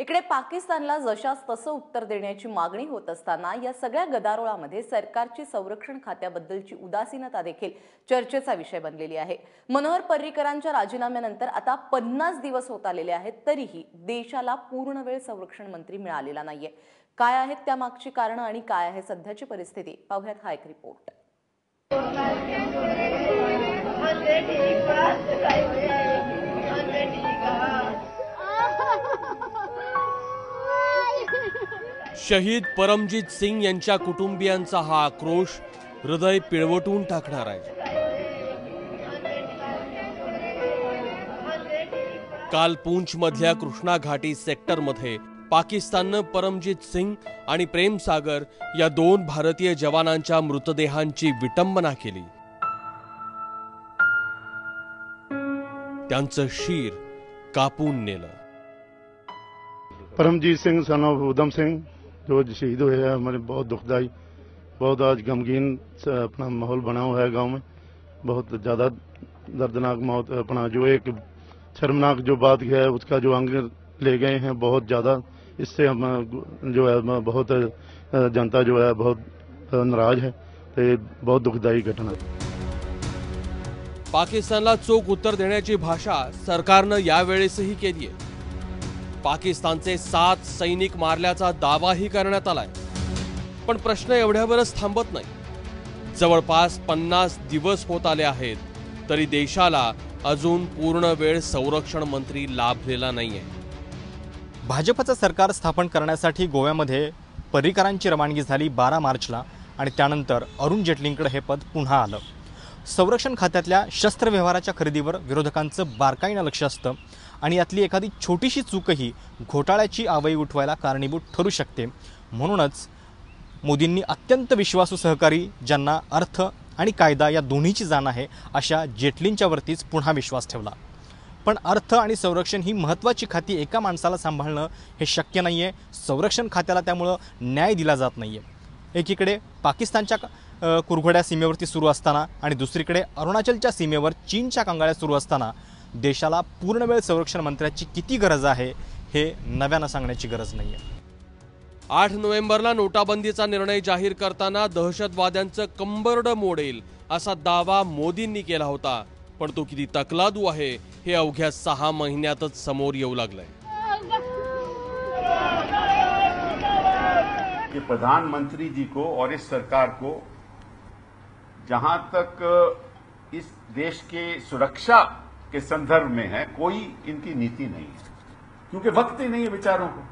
इकडे पाकिस्तानला जशास तसं उत्तर देण्याची मागणी होत असताना या सगळ्या गदारोळामध्ये सरकारची संरक्षण खात्याबद्दलची उदासीनता देखील चर्चेचा विषय बनलेली आहे. मनोहर पर्रीकरांच्या राजीनाम्यानंतर आता पन्नास दिवस होत आलेले आहेत तरीही देशाला पूर्ण वेळ संरक्षण मंत्री मिळालेला नाहीये. काय आहेत त्यामागची कारणं आणि काय आहे सध्याची परिस्थिती? पाहुयात हा एक रिपोर्ट शहीद परमजीत सिंग यांच्या कुटुंबियांचा हा आक्रोश हृदय पिळवटून टाकणार आहे. काल पूंछ मधल्या कृष्णा घाटी सेक्टरमध्ये पाकिस्ताननं परमजीत सिंग आणि प्रेम सागर या दोन भारतीय जवानांच्या मृतदेहांची विटंबना केली. त्यांचं शीर कापून नेलं. परमजीत सिंग सन ऑफ उधम सिंग जो शहीद हुए हैं हमारे बहुत दुखदाई बहुत आज गमगीन अपना माहौल बना हुआ है गाँव में। बहुत ज़्यादा दर्दनाक मौत अपना जो एक शर्मनाक जो बात है, उसका जो अंग ले गए हैं बहुत ज़्यादा। इससे हम, जो है बहुत, जनता जो है, बहुत नाराज़ है। तो बहुत दुखदायी घटना है। पाकिस्तानला चोख उत्तर देण्याची भाषा सरकारनं यावेळेसही केली आहे पाकिस्तानचे सात सैनिक मारल्याचा दावाही करण्यात आलाय. पण प्रश्न एवढ्यावरच थांबत नाही. जवळपास पन्नास दिवस होत आले आहेत तरी देशाला अजून पूर्ण वेळ संरक्षण मंत्री लाभलेला नाहीये. भाजपचं सरकार स्थापन करण्यासाठी गोव्यामध्ये पर्रिकरांची रवानगी झाली बारा मार्चला आणि त्यानंतर अरुण जेटलींकडे हे पद पुन्हा आलं. संरक्षण खात्यातल्या शस्त्र व्यवहाराच्या खरेदीवर विरोधकांचं बारकाईनं लक्ष असतं. आणि यातली एखादी छोटीशी चूकही घोटाळ्याची आवई उठवायला कारणीभूत ठरू शकते. म्हणूनच मोदींनी अत्यंत विश्वासू सहकारी ज्यांना अर्थ आणि कायदा या दोन्हीची जाण आहे अशा जेटलींच्यावरतीच पुन्हा विश्वास ठेवला. पण अर्थ आणि संरक्षण ही महत्त्वाची खाती एका माणसाला सांभाळणं हे शक्य नाही आहे संरक्षण खात्याला त्यामुळं न्याय दिला जात नाही आहे एकीकडे पाकिस्तानच्या कुरघोड्या सीमेवरती सुरू असताना आणि दुसरीकडे अरुणाचलच्या सीमेवर चीनच्या कांगाळ्या सुरू असताना देशाला पूर्णवेळ संरक्षण मंत्र्याची किती गरज आहे हे नव्यानं सांगण्याची गरज नाही आहे आठ नोव्हेंबरला नोटाबंदीचा निर्णय जाहीर करताना दहशतवाद्यांचं कंबरड मोडेल असा दावा मोदींनी केला होता. पण तो किती तकलादू आहे हे अवघ्या सहा महिन्यातच समोर येऊ लागलंय. कि प्रधानमंत्री जी को और इस सरकार को जहां तक इस देश के सुरक्षा के संदर्भ में है, कोई इनकी नीति नहीं है। क्योंकि वक्त ही नहीं है विचारों को।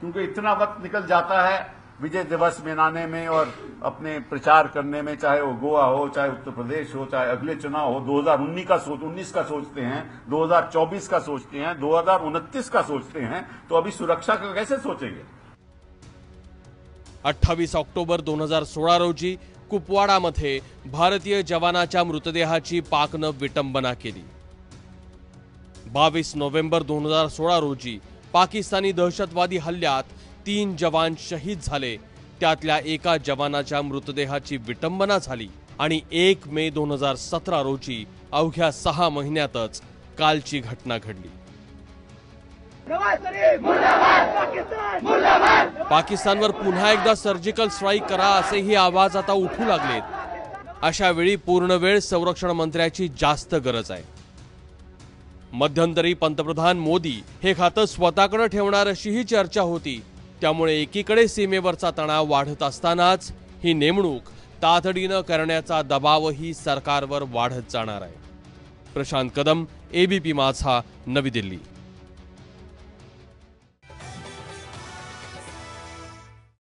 क्योंकि इतना वक्त निकल जाता है विजय दिवस मनाने में और अपने प्रचार करने में, चाहे वो गोवा हो, चाहे उत्तर प्रदेश हो, चाहे अगले चुनाव हो 2019 का सोच 19 का सोचते हैं 2024 का सोचते हैं 2029 का सोचते हैं तो अभी सुरक्षा का कैसे सोचेंगे? अठ्ठावीस ऑक्टोबर दोन हज़ार सोळा रोजी कुपवाडामध्ये भारतीय जवानाच्या मृतदेहाची पाकनं विटंबना केली. बावीस नोव्हेंबर दोन हजार सोळा रोजी पाकिस्तानी दहशतवादी हल्ल्यात तीन जवान शहीद झाले. त्यातल्या एका जवानाच्या मृतदेहाची विटंबना झाली आणि एक मे दोन हजार सतरा रोजी अवघ्या सहा महिन्यातच कालची घटना घडली. पाकिस्तानवर पुन्हा एकदा सर्जिकल स्ट्राईक करा असेही आवाज आता उठू लागलेत. अशा वेळी पूर्णवेळ संरक्षण मंत्र्याची जास्त गरज आहे. मध्यंतरी पंतप्रधान मोदी हे खातं स्वतःकडे ठेवणार अशीही चर्चा होती. त्यामुळे एकीकडे सीमेवरचा तणाव वाढत असतानाच ही नेमणूक तातडीनं करण्याचा दबावही सरकारवर वाढत जाणार आहे. प्रशांत कदम एबीपी माझा नवी दिल्ली.